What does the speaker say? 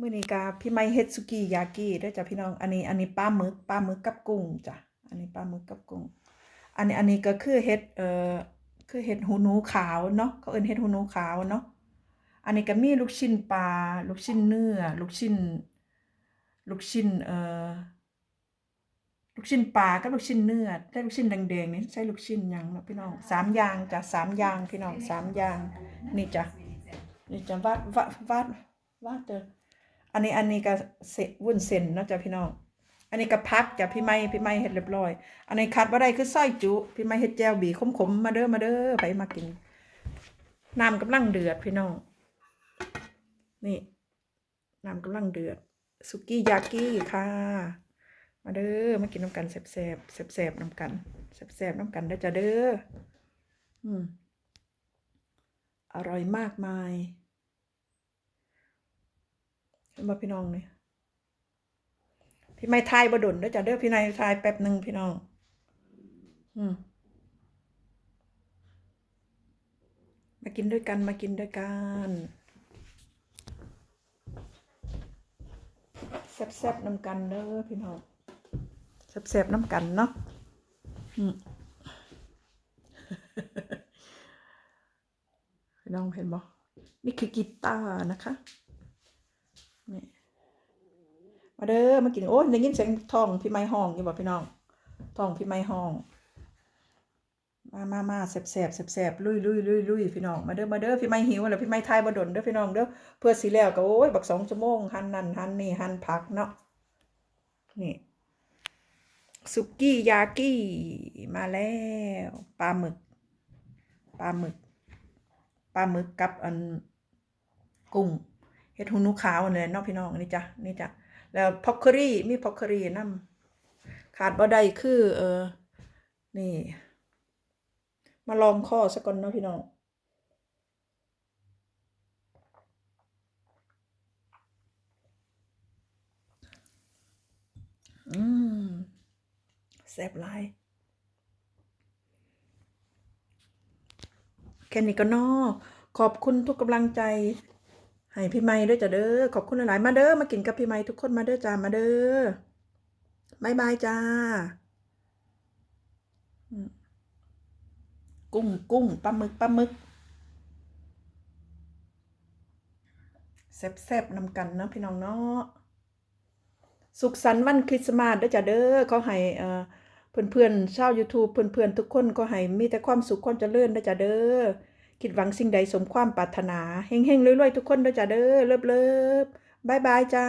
มื้อนี้กาพี่ไม้เฮ็ดสุกี้ยากิเด้อจ้ะพี่น้อง อันนี้ อันนี้ปลาหมึกปลาหมึกกับกุ้งจ้ะ อันนี้ปลาหมึกกับกุ้ง อันนี้ อันนี้ก็คือเฮ็ดเอ่อ คือเฮ็ดหูหนูขาวเนาะเขาเอิ้นเฮ็ดหูหนูขาวเนาะ อันนี้ก็มีลูกชิ้นปลา ลูกชิ้นเนื้อ ลูกชิ้น ลูกชิ้น เอ่อ ลูกชิ้นปลากับลูกชิ้นเนื้อแต่ลูกชิ้นแดงๆนี่ใช้ลูกชิ้นหยังเนาะพี่น้องสามอย่างจ้ะสามอย่างพี่น้องสามอย่าง นี่จ้ะ นี่จะวาดวาดวาดวาดเจอ อันนี้อันนี้ก็เสร็จวุ้นเส้นเนาะจ้ะพี่น้อง อันนี้ก็พักจ้ะพี่ไม้พี่ไม้เฮ็ดเรียบร้อย อันนี้ขาดบ่าได้คือซอยจุ พี่ไม้เฮ็ดแจวบีขมๆมาเด้อมาเด้อไปมากินน้ำกำลังเดือดพี่น้อง นี่น้ำกำลังเดือดสุกี้ยากิค่ะ มาเด้อมากินน้ำกันแซ่บแซ่บแซ่บแซ่บๆน้ำกันแซ่บแซ่บๆน้ำกันเด้จ้ะเด้ออืมอร่อยมากมาย เห็นบ่พี่น้องเนี่ยพี่ไม่ทายบ่ดนเด้อจ้ะเด้อพี่นายทายแป๊บหนึ่งพี่น้อง อืมมากินด้วยกันมากินด้วยกันแซ่บๆน้ำกันเด้อพี่น้องแซ่บๆน้ำกันเนาะพี่น้องเห็นบ่นี่คือกีตาร์นะคะ นี่มาเด้อมากินโอ้ยได้ยินเสียงท้องพี่ไม้ห้องอยู่บ่พี่น้องท้องพี่ไม้ห้อง มามามาแสบแสบแสบแสบลุยลุยลุยลุยพี่น้องมาเด้อมาเด้อพี่ไม้หิวแล้วพี่ไม้ทายบ่ดนเด้อพี่น้องเด้อเพื่อสิแล้วก็โอ้ยบักสองชั่วโมงหันนั่นหันนี่หันผักเนาะนี่สุกี้ยากิมาแล้วปลาหมึกปลาหมึกปลาหมึกกับอันกุ้ง เฮ็ดหูนูขาวอันนี้เนาะพี่น้องนี่จ้ะนี่จ้ะแล้วพ็อกเคอรี่มีพ็อกเคอรี่นำขาดบ่ได้คือเออนี่ มาลองข้อสักก่อนเนาะพี่น้องอืมแซ่บหลายแค่นี้ก็นอขอบคุณทุกกำลังใจ ให้พี่ไม้ด้วยจ้ะเด้อขอบคุณหลายๆมาเด้อมากินกับพี่ไม้ทุกคนมาเด้อจ้ามาเด้อบายบายจ้ากุ้งกุ้งปลาหมึกปลาหมึกแซ่บๆนำกันเนาะพี่น้องเนาะสุขสันต์วันคริสต์มาสด้อจ้ะเด้อเขาให้เอ่อเพื่อนๆชาว YouTube เพื่อนๆทุกคนก็ให้มีแต่ความสุขความเจริญด้อจ้ะเด้อ คิดหวังสิ่งใดสมความปรารถนาเฮงๆรวยๆ ทุกคนเด้อจ้ะเด้อเลิบๆบายบายจ้า